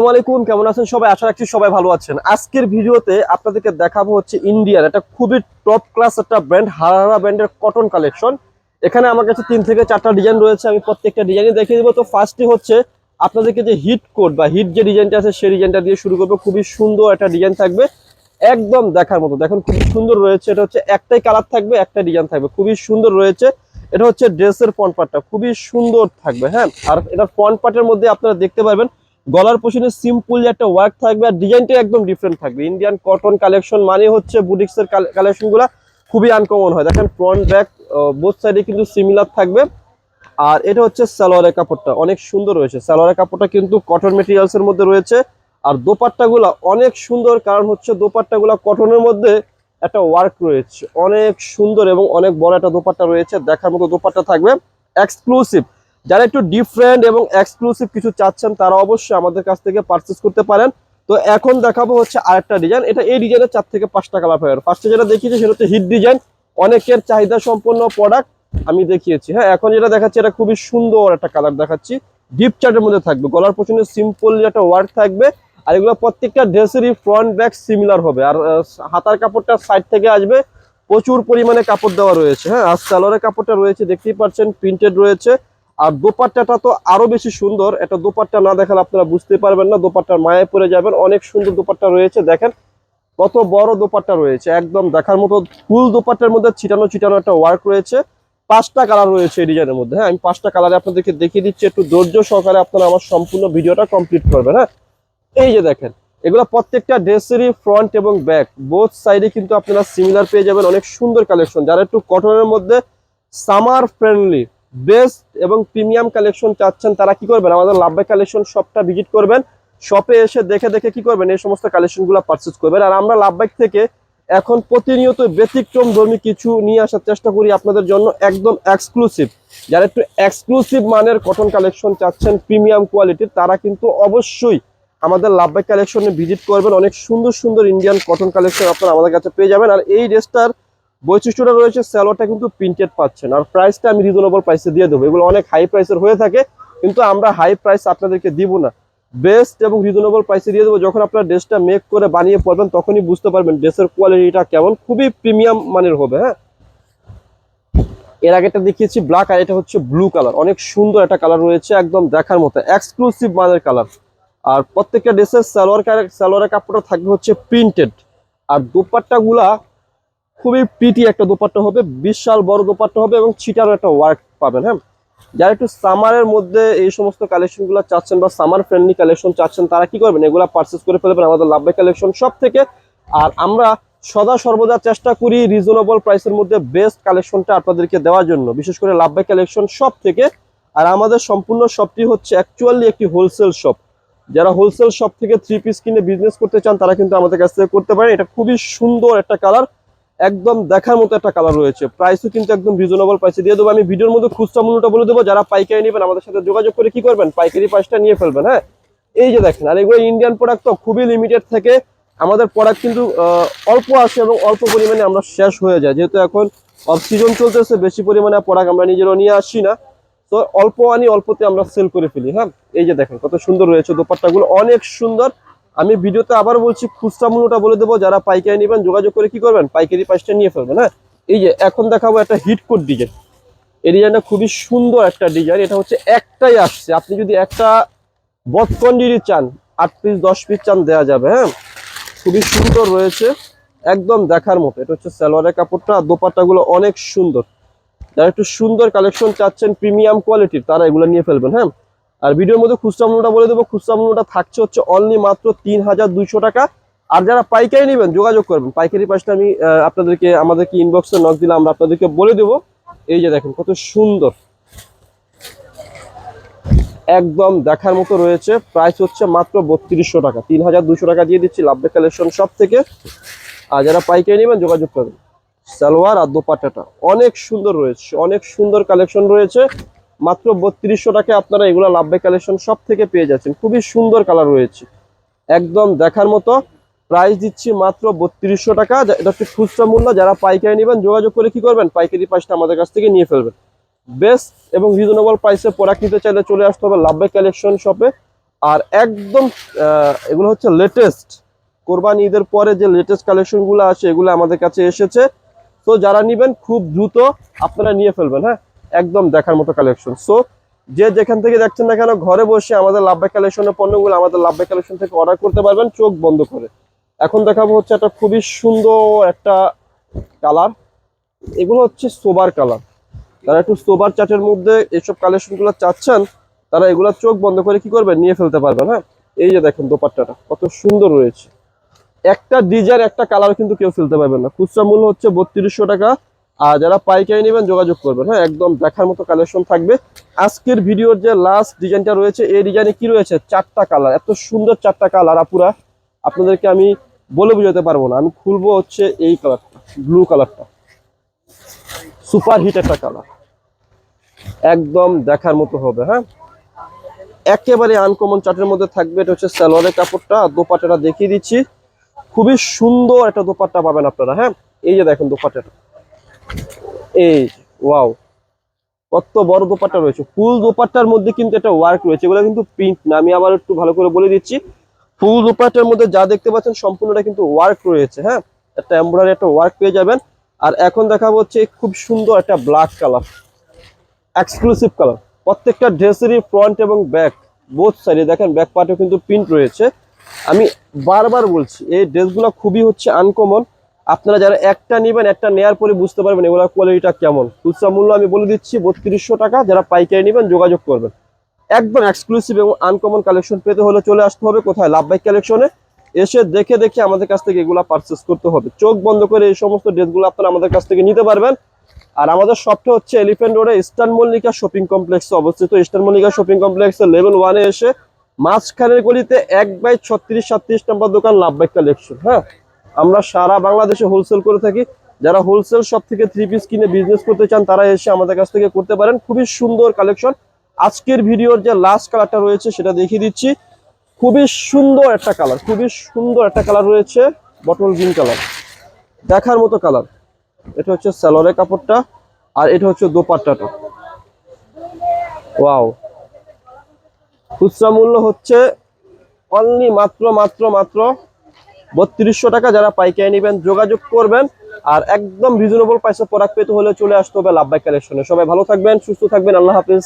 আসসালামু আলাইকুম কেমন আছেন সবাই? আশা রাখছি সবাই ভালো আছেন। আজকের ভিডিওতে আপনাদেরকে দেখাবো হচ্ছে ইন্ডিয়ার একটা খুবই টপ ক্লাস একটা ব্র্যান্ড হারারা ব্র্যান্ডের কটন কালেকশন এখানে আমার কাছে তিন থেকে চারটা ডিজাইন রয়েছে, আমি প্রত্যেকটা ডিজাইনই দেখিয়ে দেবো। তো ফার্স্টই হচ্ছে আপনাদেরকে যে হিট কোড বা হিট যে ডিজাইনটা আছে, সেই ডিজাইনটা দিয়ে শুরু করব। খুবই সুন্দর একটা ডিজাইন থাকবে, একদম দেখার মতো। দেখুন, খুবই সুন্দর রয়েছে। এটা হচ্ছে একটাই কালার থাকবে, একটা ডিজাইন থাকবে। খুবই সুন্দর রয়েছে। এটা হচ্ছে ড্রেসের ফ্রন্ট পার্টটা খুবই সুন্দর থাকবে হ্যাঁ? আর এটা ফ্রন্ট পার্টের মধ্যে আপনারা দেখতে পারবেন গলার পোশনে সিম্পল একটা ওয়ার্ক থাকবে আর ডিজাইনটা একদম ডিফারেন্ট থাকবে। ইন্ডিয়ান কটন কালেকশন মানে হচ্ছে বুটিক্সের কালেকশনগুলা খুবই আনকমন হয়। দেখেন ফ্রন্ট ব্যাক বোথ সাইডে কিন্তু সিমিলার থাকবে। আর এটা হচ্ছে সালোয়ারের কাপড়টা। অনেক সুন্দর রয়েছে। সালোয়ারের কাপড়টা কিন্তু কটন মেটেরিয়ালস এর মধ্যে রয়েছে। আর দোপাট্টাগুলা অনেক সুন্দর, কারণ হচ্ছে দোপাট্টাগুলা কটনের মধ্যে একটা ওয়ার্ক রয়েছে। অনেক সুন্দর এবং অনেক বড় একটা দোপাট্টা রয়েছে। দেখার মতো দোপাট্টা থাকবে। এক্সক্লুসিভ যারা একটু ডিফারেন্ট এবং এক্সক্লুসিভ কিছু চাচ্ছেন, তারা অবশ্যই আমাদের কাছ থেকে পারচেস করতে পারেন। তো এখন দেখাবো হচ্ছে আরেকটা ডিজাইন এটা এই ডিজাইনের চার থেকে পাঁচটা কালার পাবেন। ফার্স্টে যেটা দেখিয়েছি, সেটা হচ্ছে হিট ডিজাইন অনেকের চাহিদা সম্পন্ন প্রোডাক্ট আমি দেখিয়েছি। হ্যাঁ এখন যেটা দেখাচ্ছি, এটা খুবই সুন্দর একটা কালার দেখাচ্ছি। ডিপ চার্টের মধ্যে থাকবে। গলার পছনে সিম্পল একটা ওয়ার্ক থাকবে, আর এগুলো প্রত্যেকটা ড্রেসেরই ফ্রন্ট ব্যাক সিমিলার হবে। আর হাতার কাপড়টা সাইড থেকে আসবে। প্রচুর পরিমাণে কাপড় দেওয়া রয়েছে। হ্যাঁ আর সালোয়ারের কাপড়টা রয়েছে, দেখতেই পাচ্ছেন প্রিন্টেড রয়েছে। আর দোপাট্টাটা তো আরও বেশি সুন্দর। এটা দোপাট্টা না দেখালে আপনারা বুঝতে পারবেন না, দোপাট্টার মায়ে পড়ে যাবেন। অনেক সুন্দর দোপাট্টা রয়েছে, দেখেন। কত বড় দোপাট্টা রয়েছে, একদম দেখার মতো ফুল দোপাট্টার মধ্যে ছিটানো ছিটানো একটা ওয়ার্ক রয়েছে। পাঁচটা কালার রয়েছে এই ডিজাইনের মধ্যে হ্যাঁ? আমি পাঁচটা কালারে আপনাদেরকে দেখিয়ে দিচ্ছি, একটু ধৈর্য সহকারে আপনারা আমার সম্পূর্ণ ভিডিওটা কমপ্লিট করবেন হ্যাঁ? এই যে দেখেন, এগুলো প্রত্যেকটা ড্রেসেরই ফ্রন্ট এবং ব্যাক বোথ সাইডে কিন্তু আপনারা সিমিলার পেয়ে যাবেন, অনেক সুন্দর কালেকশন যারা একটু কটনের মধ্যে সামার ফ্রেন্ডলি বেস্ট এবং প্রিমিয়াম কালেকশন চাচ্ছেন তারা কি করবেন? আমাদের লাভবাই কালেকশন শপটা ভিজিট করবেন শপে এসে দেখে দেখে কি করবেন? এই সমস্ত কালেকশনগুলো পারচেস করবেন। আর আমরা লাভবাইক থেকে এখন প্রতিনিয়ত ব্যতিক্রম ধর্মী কিছু নিয়ে আসার চেষ্টা করি আপনাদের জন্য একদম এক্সক্লুসিভ যারা একটু এক্সক্লুসিভ মানের কটন কালেকশন চাচ্ছেন প্রিমিয়াম কোয়ালিটির তারা কিন্তু অবশ্যই আমাদের লাভবাই কালেকশনে ভিজিট করবেন। অনেক সুন্দর সুন্দর ইন্ডিয়ান কটন কালেকশন আপনারা আমাদের কাছে পেয়ে যাবেন। আর এই ড্রেসটার বৈশিষ্ট্যটা রয়েছে স্যালোটা কিন্তু প্রিন্টেড পাচ্ছেন। আর প্রাইসটা আমি রিজনেবল প্রাইসে দিয়ে দেবো। এগুলো অনেক হাই প্রাইসের হয়ে থাকে, কিন্তু আমরা হাই প্রাইস আপনাদেরকে দিব না। বেস্ট এবং রিজনেবল প্রাইসে দিয়ে দেবো। যখন আপনার ড্রেসটা মেক করে বানিয়ে পড়বেন তখনই বুঝতে পারবেন ড্রেসের কোয়ালিটিটা কেমন। খুবই প্রিমিয়াম মানের হবে হ্যাঁ? এর আগেটা দেখিয়েছি ব্ল্যাক আর এটা হচ্ছে ব্লু কালার অনেক সুন্দর একটা কালার রয়েছে, একদম দেখার মতো। এক্সক্লুসিভ মানের কালার আর প্রত্যেকটা ড্রেসের সালোয়ার সালোয়ারের কাপড়টা থাকবে হচ্ছে প্রিন্টেড আর দোপাট্টা গুলা খুবই পিটি একটা দোপাট্টা হবে, বিশাল বড় দোপাট্টা হবে এবং ছিটারও একটা ওয়ার্ক পাবেন হ্যাঁ? যারা একটু সামারের মধ্যে এই সমস্ত কালেকশনগুলো চাচ্ছেন বা সামার ফ্রেন্ডলি কালেকশন চাচ্ছেন, তারা কি করবেন? এগুলা পারচেস করে ফেলবেন আমাদের লাভবাই কালেকশন সব থেকে। আর আমরা সদা সর্বদা চেষ্টা করি রিজনেবল প্রাইসের মধ্যে বেস্ট কালেকশনটা আপনাদেরকে দেওয়ার জন্য, বিশেষ করে লাভবাই কালেকশন সব থেকে। আর আমাদের সম্পূর্ণ শপটি হচ্ছে অ্যাকচুয়ালি একটি হোলসেল শপ যারা হোলসেল শপ থেকে থ্রি পিস কিনে বিজনেস করতে চান, তারা কিন্তু আমাদের কাছ থেকে করতে পারেন। এটা খুবই সুন্দর একটা কালার একদম দেখার মতো একটা কালার রয়েছে। প্রাইসও কিন্তু একদম রিজনেবল প্রাইসে দিয়ে দেবো। আমি ভিডিওর মধ্যে খুচরা মূল্যটা বলে দেবো। যারা পাইকারি নেবেন, আমাদের সাথে যোগাযোগ করে কি করবেন? পাইকারি প্রাইসটা নিয়ে ফেলবেন হ্যাঁ? এই যে দেখেন, আর এগুলো ইন্ডিয়ান প্রোডাক্ট তো খুবই লিমিটেড থেকে। আমাদের প্রোডাক্ট কিন্তু অল্প আসে এবং অল্প পরিমাণে আমরা শেষ হয়ে যায়। যেহেতু এখন অফ সিজন চলতেছে, বেশি পরিমাণে প্রোডাক্ট আমরা নিজেরও নিয়ে আসি না। তো অল্প আনি, অল্পতে আমরা সেল করে ফেলি হ্যাঁ? এই যে দেখেন, কত সুন্দর রয়েছে দোপাট্টাগুলো। অনেক সুন্দর। আমি ভিডিওতে আবার বলছি খুচরা মূল্যটা বলে দেবো, যারা পাইকারি নেবেন যোগাযোগ করে কি করবেন? পাইকারি প্রাইসটা নিয়ে ফেলবেন হ্যাঁ? এই যে এখন দেখাবো একটা হিট কোড ডিজাইন এই ডিজাইনটা খুবই সুন্দর একটা ডিজাইন এটা হচ্ছে একটাই আসছে। আপনি যদি একটা বৎকন্ডিরি চান, আট পিস দশ পিস চান দেওয়া যাবে হ্যাঁ? খুবই সুন্দর রয়েছে। একদম দেখার মতো। এটা হচ্ছে সালোয়ারের কাপড়টা, দোপাট্টাগুলো অনেক সুন্দর। যারা একটু সুন্দর কালেকশন চাচ্ছেন প্রিমিয়াম কোয়ালিটির তারা এগুলো নিয়ে ফেলবেন হ্যাঁ? আর ভিডিওর মধ্যে খুচরা মূল্যটা বলে দেবো। খুচরা মূল্যটা থাকছে হচ্ছে অনলি মাত্র তিন হাজার দুইশো টাকা। আর যারা পাইকারি নেবেন, যোগাযোগ করবেন। পাইকারি পাশটা আমি আপনাদেরকে, আমাদেরকে ইনবক্সে নক দিলে আমরা আপনাদেরকে বলে দেবো। এই যে দেখেন, কত সুন্দর। একদম দেখার মতো রয়েছে। প্রাইস হচ্ছে মাত্র বত্রিশশো টাকা। তিন হাজার দুশো টাকা দিয়ে দিচ্ছি লাভবে কালেকশন সব থেকে। আর যারা পাইকারি নেবেন, যোগাযোগ করবেন। সালোয়ার আর দোপাট্টাটা। অনেক সুন্দর রয়েছে, অনেক সুন্দর কালেকশন রয়েছে। মাত্র বত্রিশশো টাকায় আপনারা এগুলো লাভবে কালেকশন সব থেকে পেয়ে যাচ্ছেন। খুবই সুন্দর কালার রয়েছে। একদম দেখার মতো প্রাইস দিচ্ছি মাত্র বত্রিশশো টাকা। এটা হচ্ছে খুচরা মূল্য। যারা পাইকারি নেবেন, যোগাযোগ করে কি করবেন? পাইকারি প্রাইসটা আমাদের কাছ থেকে নিয়ে ফেলবেন। বেস্ট এবং রিজনেবল প্রাইসে প্রোডাক্ট নিতে চাইলে চলে আসতে হবে লাভবে কালেকশন শপে আর একদম এগুলো হচ্ছে লেটেস্ট কোরবানি ঈদের পরে যে লেটেস্ট কালেকশনগুলো আছে, এগুলো আমাদের কাছে এসেছে। তো যারা নেবেন, খুব দ্রুত আপনারা নিয়ে ফেলবেন হ্যাঁ? একদম দেখার মতো কালেকশন সো যে যেখান থেকে দেখছেন না কেন, ঘরে বসে আমাদের লাভবাই কালেকশনের পণ্যগুলো আমাদের লাভবাই কালেকশন থেকে অর্ডার করতে পারবেন, চোখ বন্ধ করে। এখন দেখাবো হচ্ছে একটা খুবই সুন্দর একটা কালার এগুলো হচ্ছে সোবার কালার যারা একটু সোবার চাটের মধ্যে এইসব কালেকশনগুলো চাচ্ছেন, তারা এগুলা চোখ বন্ধ করে কি করবেন? নিয়ে ফেলতে পারবেন হ্যাঁ? এই যে দেখেন দোপাট্টাটা, কত সুন্দর রয়েছে। একটা ডিজাইন, একটা কালার কিন্তু কেউ ফেলতে পারবেন না। খুচরা মূল্য হচ্ছে বত্রিশশো টাকা। আর যারা পাইকারি নেবেন যোগাযোগ করবেন। হ্যাঁ একদম দেখার মতো কালেকশন থাকবে। আজকের ভিডিওর যে লাস্ট ডিজাইনটা রয়েছে, এই ডিজাইনে কি রয়েছে? চারটা কালার এত সুন্দর চারটা কালার আপুরা। আপনাদেরকে আমি বলে বুঝাতে পারব না। আমি খুলবো হচ্ছে এই কালারটা ব্লু কালারটা সুপার হিট একটা কালার একদম দেখার মতো হবে হ্যাঁ? একেবারে আনকমন চার্টের মধ্যে থাকবে, এটা হচ্ছে সালোয়ারের কাপড়টা। আর দোপাট্টাটা দেখিয়ে দিচ্ছি। খুবই সুন্দর একটা দোপাট্টা পাবেন আপনারা হ্যাঁ? এই যে দেখেন দোপাট্টাটা। এই ওয়াও কত বড় দোপাট্টা রয়েছে। ফুল দোপাট্টার মধ্যে কিন্তু একটা ওয়ার্ক রয়েছে। এগুলো কিন্তু প্রিন্ট না, আমি আবার একটু ভালো করে বলে দিচ্ছি। ফুল দোপাট্টার মধ্যে যা দেখতে পাচ্ছেন, সম্পূর্ণটা কিন্তু ওয়ার্ক রয়েছে হ্যাঁ? একটা এমব্রয়ডারি একটা ওয়ার্ক পেয়ে যাবেন। আর এখন দেখা হচ্ছে খুব সুন্দর একটা ব্ল্যাক কালার এক্সক্লুসিভ কালার প্রত্যেকটা ড্রেসেরই ফ্রন্ট এবং ব্যাক বোথ সাইডে দেখেন ব্যাক পার্টে কিন্তু প্রিন্ট রয়েছে। আমি বারবার বলছি, এই ড্রেসগুলো খুবই হচ্ছে আনকমন আপনারা যারা একটা নেবেন, একটা নেয়ার পরে বুঝতে পারবেন এগুলোর কোয়ালিটিটা কেমন। খুচরা মূল্য আমি বলে দিচ্ছি, বত্রিশশো টাকা, যারা পাইকারি নেবেন, যোগাযোগ করবেন। একদম এক্সক্লুসিভ এবং আনকমন কালেকশন পেতে হলে চলে আসতে হবে কোথায়? লাভ বাইক কালেকশনে এসে দেখে দেখে আমাদের কাছ থেকে এগুলা পারচেস করতে হবে। চোখ বন্ধ করে এই সমস্ত ড্রেসগুলো আপনারা আমাদের কাছ থেকে নিতে পারবেন। আর আমাদের শপটা হচ্ছে এলিফ্যান্ট রোডে ইস্টার্ন মল্লিকা শপিং কমপ্লেক্সে অবস্থিত। ইস্টার্ন মল্লিকা শপিং কমপ্লেক্সের লেভেল ওয়ানে এসে মাঝখানের গলিতে এক বাই ছত্রিশ সাতত্রিশ নম্বর দোকান লাভ বাইক কালেকশন হ্যাঁ? আমরা সারা বাংলাদেশে হোলসেল করে থাকি। যারা হোলসেল শপ থেকে থ্রি পিস কিনে বিজনেস করতে চান, তারা এসে আমাদের কাছ থেকে করতে পারেন। খুবই সুন্দর কালেকশন আজকের ভিডিওর যে লাস্ট কালারটা রয়েছে, সেটা দেখিয়ে দিচ্ছি। খুবই সুন্দর একটা কালার খুবই সুন্দর একটা কালার রয়েছে বটল গ্রিন কালার দেখার মতো কালার এটা হচ্ছে স্যালোরের কাপড়টা, আর এটা হচ্ছে দোপাট্টাটা। ওয়াও খুচরা মূল্য হচ্ছে অনলি মাত্র মাত্র মাত্র বত্রিশশো টাকা যারা পাইকারি নেবেন, যোগাযোগ করবেন আর একদম রিজনেবল পয়সা প্রোডাক্ট পেতে হলে চলে আসতে হবে লাভবাই কালেকশনে সবাই ভালো থাকবেন, সুস্থ থাকবেন, আল্লাহ হাফিজ।